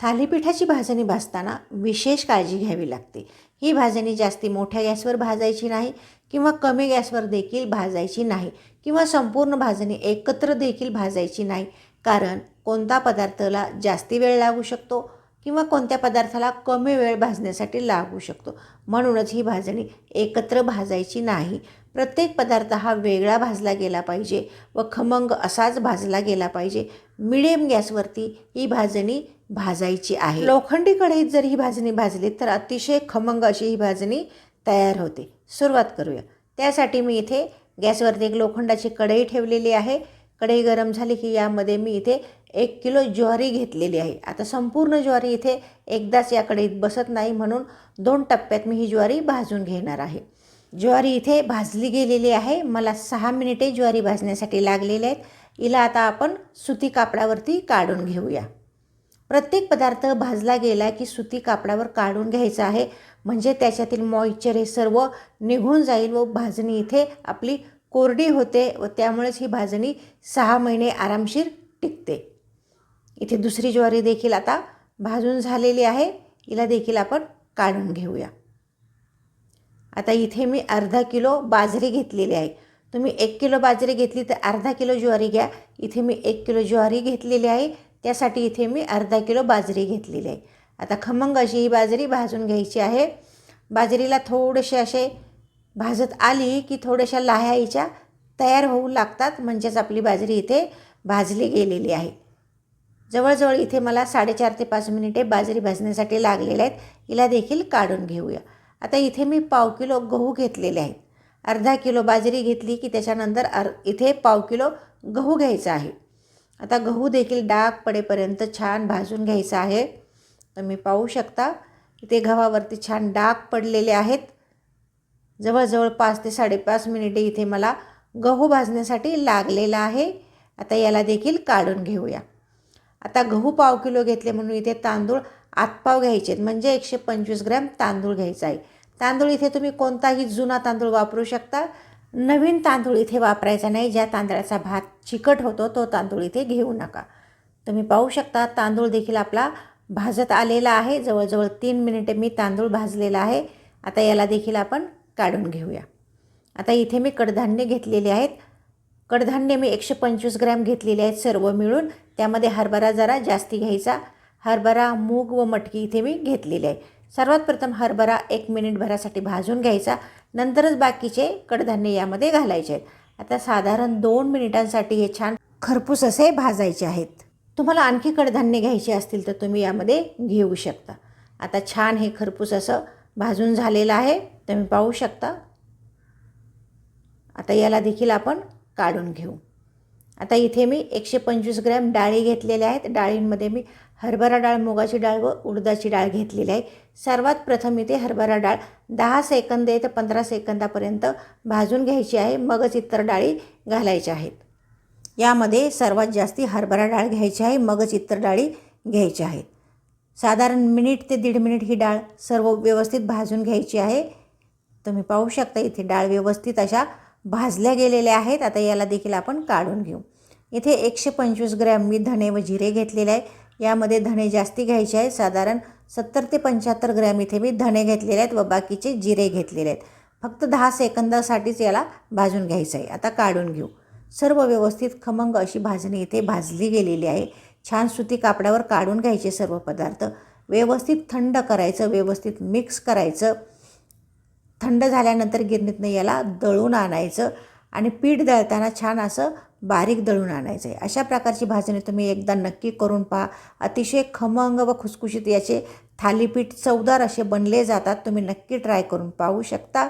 थालीपीठाची भाजणी भाजताना विशेष काळजी घ्यावी लागते. ही भाजणी जास्ती मोठ्या गॅसवर भाजायची नाही किंवा कमी गॅसवर देखील भाजायची नाही किंवा संपूर्ण भाजणी एकत्र देखील भाजायची नाही. कारण कोणता पदार्थाला जास्ती वेळ लागू शकतो? किंवा कोणत्या पदार्थाला कमी वेळ भाजण्यासाठी लागू शकतो. म्हणूनच ही भाजणी एकत्र भाजायची नाही. प्रत्येक पदार्थ हा वेगळा भाजला गेला पाहिजे व खमंग असाच भाजला गेला पाहिजे. मिडियम गॅसवरती ही भाजणी भाजायची आहे. लोखंडी कढईत जर ही भाजणी भाजली तर अतिशय खमंग अशी ही भाजणी तयार होते. सुरुवात करूया. त्यासाठी मी इथे गॅसवरती एक लोखंडाची कढई ठेवलेली आहे. कढई गरम झाली की यामध्ये मी इथे एक किलो ज्वारी घेतलेली आहे. आता संपूर्ण ज्वारी इथे एकदाच या कढईत बसत नाही म्हणून दोन टप्प्यात मी ही ज्वारी भाजून घेणार आहे. ज्वारी इथे भाजली गेलेली आहे. मला सहा मिनिटे ज्वारी भाजण्यासाठी लागलेले आहेत. हिला आता आपण सुती कापडावरती काढून घेऊया. प्रत्येक पदार्थ भाजला गेला की सुती कापडावर काढून घ्यायचा आहे. म्हणजे त्याच्यातील मॉइश्चर हे सर्व निघून जाईल व भाजणी इथे आपली कोरडी होते व त्यामुळेच ही भाजणी सहा महिने आरामशीर टिकते. इथे दुसरी ज्वारी देखील आता भाजून झालेली आहे. हिला देखील आपण काढून घेऊया. आता इथे मी अर्धा किलो बाजरी घेतलेली आहे. तुम्ही एक किलो बाजरी घेतली तर अर्धा किलो ज्वारी घ्या. इथे मी एक किलो ज्वारी घेतलेली आहे. त्यासाठी इथे मी अर्धा किलो बाजरी घेतलेली आहे. आता खमंग अशी ही बाजरी भाजून घ्यायची आहे. बाजरीला थोडेसे असे भाजत आली की थोड्याशा लाह्याईच्या तयार होऊ लागतात म्हणजेच आपली बाजरी इथे भाजली गेलेली आहे. जवळजवळ इथे मला साडेचार ते पाच मिनिटे बाजरी भाजण्यासाठी लागलेल्या आहेत. हिला देखील काढून घेऊया. आता इथे मी पाव किलो गहू घेतलेले आहेत. अर्धा किलो बाजरी घेतली की त्याच्यानंतर अर इथे पाव किलो गहू घ्यायचा आहे. आता गहू देखील डाग पडेपर्यंत छान भाजून घ्यायचा आहे. तुम्ही पाहू शकता इथे गव्हावरती छान डाग पडलेले आहेत. जवळजवळ पाच ते साडेपाच मिनिटे इथे मला गहू भाजण्यासाठी लागलेला आहे. आता याला देखील काढून घेऊया. आता गहू पाव किलो घेतले म्हणून इथे तांदूळ आतपाव घ्यायचे आहेत. म्हणजे एकशे पंचवीस ग्रॅम तांदूळ घ्यायचा आहे. तांदूळ इथे तुम्ही कोणताही जुना तांदूळ वापरू शकता. नवीन तांदूळ इथे वापरायचा नाही. ज्या तांदळाचा भात चिकट होतो तो तांदूळ इथे घेऊ नका. तुम्ही पाहू शकता तांदूळ देखील आपला भाजत आलेला आहे. जवळजवळ तीन मिनिटे मी तांदूळ भाजलेला आहे. आता याला देखील आपण काढून घेऊया. आता इथे मी कडधान्य घेतलेले आहेत. कडधान्य मी एकशे पंचवीस ग्रॅम घेतलेले आहेत सर्व मिळून. त्यामध्ये हरभरा जरा जास्ती घ्यायचा. हरभरा मूग व मटकी इथे मी घेतलेली आहे. सर्वात प्रथम हरभरा एक मिनिटभरासाठी भाजून घ्यायचा. नंतरच बाकीचे कडधान्य यामध्ये घालायचे आहेत. आता साधारण दोन मिनिटांसाठी हे छान खरपूस असे भाजायचे आहेत. तुम्हाला आणखी कडधान्य घ्यायचे असतील तर तुम्ही यामध्ये घेऊ शकता. आता छान हे खरपूस असं भाजून झालेलं आहे तुम्ही पाहू शकता. आता याला देखील आपण काढून घेऊ. आता इथे मी एकशे पंचवीस ग्रॅम डाळी घेतलेल्या आहेत. डाळींमध्ये मी हरभरा डाळ मुगाची डाळ व उडदाची डाळ घेतलेली आहे. सर्वात प्रथम इथे हरभरा डाळ दहा सेकंद ते पंधरा सेकंदापर्यंत भाजून घ्यायची आहे. मगच इतर डाळी घालायच्या आहेत. यामध्ये सर्वात जास्ती हरभरा डाळ घ्यायची आहे. मगच इतर डाळी घ्यायच्या आहेत. साधारण मिनिट ते दीड मिनिट ही डाळ सर्व व्यवस्थित भाजून घ्यायची आहे. तुम्ही पाहू शकता इथे डाळ व्यवस्थित अशा भाजल्या गेलेल्या आहेत. आता याला देखील आपण काढून घेऊ. इथे एकशे पंचवीस ग्रॅम मी धणे व जिरे घेतलेले आहे. यामध्ये धणे जास्ती घ्यायचे आहेत साधारण सत्तर ते पंच्याहत्तर ग्रॅम इथे मी धणे घेतलेले आहेत व बाकीचे जिरे घेतलेले आहेत. फक्त दहा सेकंदासाठीच याला भाजून घ्यायचं आहे. आता काढून घेऊ. सर्व व्यवस्थित खमंग अशी भाजणी इथे भाजली गेलेली आहे. छान सुती कापडावर काढून घ्यायचे सर्व पदार्थ. व्यवस्थित थंड करायचं व्यवस्थित मिक्स करायचं. थंड झाल्यानंतर गिरणीतनं याला दळून आणायचं आणि पीठ दळताना छान असं बारीक दळून आणायचं आहे अशा प्रकारची भाजणी तुम्ही एकदा नक्की करून पहा. अतिशय खमंग व खुसखुशीत याचे थालीपीठ चवदार असे बनले जातात. तुम्ही नक्की ट्राय करून पाहू शकता.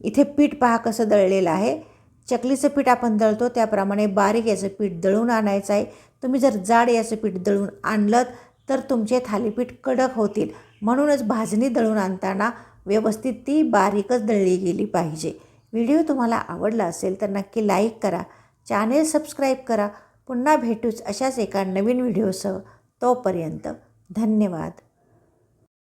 इथे पीठ पहा कसं दळलेलं आहे. चकलीचं पीठ आपण दळतो त्याप्रमाणे बारीक याचं पीठ दळून आणायचं आहे. तुम्ही जर जाड याचं पीठ दळून आणलं तर तुमचे थालीपीठ कडक होतील. म्हणूनच भाजणी दळून आणताना व्यवस्थित ती बारीकच दळली गेली पाहिजे. व्हिडिओ तुम्हाला आवडला असेल तर नक्की लाईक करा. चॅनेल सबस्क्राईब करा. पुन्हा भेटूच अशाच एका नवीन व्हिडिओसह. तोपर्यंत धन्यवाद.